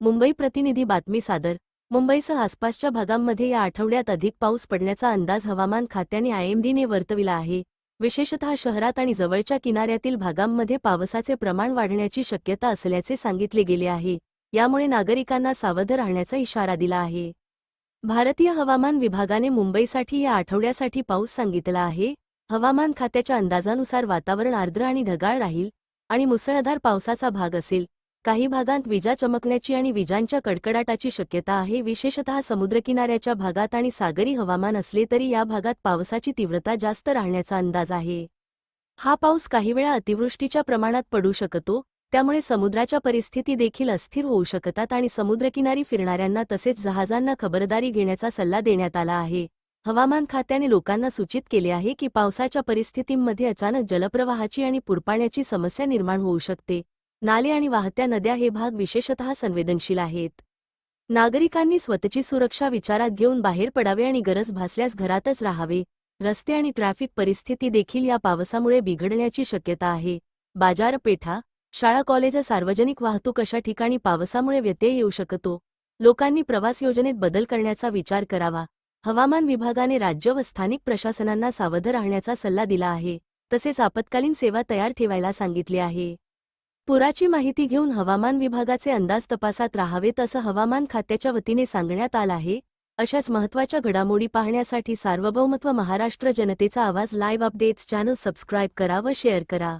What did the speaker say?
मुंबई प्रतिनिधी बातमी सादर. मुंबईसह आसपासच्या भागांमध्ये या आठवड्यात अधिक पाऊस पडण्याचा अंदाज हवामान खात्याने आयएमडीने वर्तविला आहे. विशेषतः शहरात आणि जवळच्या किनाऱ्यातील भागांमध्ये पावसाचे प्रमाण वाढण्याची शक्यता असल्याचे सांगितले गेले आहे. यामुळे नागरिकांना सावध राहण्याचा इशारा दिला आहे. भारतीय हवामान विभागाने मुंबईसाठी या आठवड्यासाठी पाऊस सांगितला आहे. हवामान खात्याच्या अंदाजानुसार वातावरण आर्द्र आणि ढगाळ राहील आणि मुसळधार पावसाचा भाग असेल. काही भागांत विजा चमकण्याची आणि विजांच्या कडकडाटाची शक्यता आहे. विशेषतः समुद्रकिनाऱ्याच्या भागात आणि सागरी हवामान असले तरी या भागात पावसाची तीव्रता जास्त राहण्याचा अंदाज आहे. हा पाऊस काही वेळा अतिवृष्टीच्या प्रमाणात पडू शकतो त्यामुळे समुद्राच्या परिस्थिती देखील अस्थिर होऊ शकतात आणि समुद्रकिनारी फिरणाऱ्यांना तसेच जहाजांना खबरदारी घेण्याचा सल्ला देण्यात आला आहे. हवामान खात्याने लोकांना सूचित केले आहे की पावसाच्या परिस्थितींमध्ये अचानक जलप्रवाहाची आणि पुरपाण्याची समस्या निर्माण होऊ शकते. नाले आणि वाहत्या नद्या हे भाग विशेषतः संवेदनशील आहेत. नागरिकांनी स्वतःची सुरक्षा विचारात घेऊन बाहेर पडावे आणि गरज भासल्यास घरातच राहावे. रस्ते आणि ट्रॅफिक परिस्थिती देखील या पावसामुळे बिघडण्याची शक्यता आहे. बाजारपेठा शाळा कॉलेज सार्वजनिक वाहतूक अशा ठिकाणी पावसामुळे व्यत्यय येऊ शकतो. लोकांनी प्रवास योजनेत बदल करण्याचा विचार करावा. हवामान विभागाने राज्य व स्थानिक प्रशासनांना सावध राहण्याचा सल्ला दिला आहे. तसेच आपत्कालीन सेवा तयार ठेवायला सांगितले आहे. पुराची माहिती घेऊन हवामान विभागाचे अंदाज तपासात राहावेत असं हवामान खात्याच्या वतीने सांगण्यात आलं आहे. अशाच महत्त्वाच्या घडामोडी पाहण्यासाठी सार्वभौमत्व महाराष्ट्र जनतेचा आवाज लाईव्ह अपडेट्स चॅनल सबस्क्राईब करा व शेअर करा.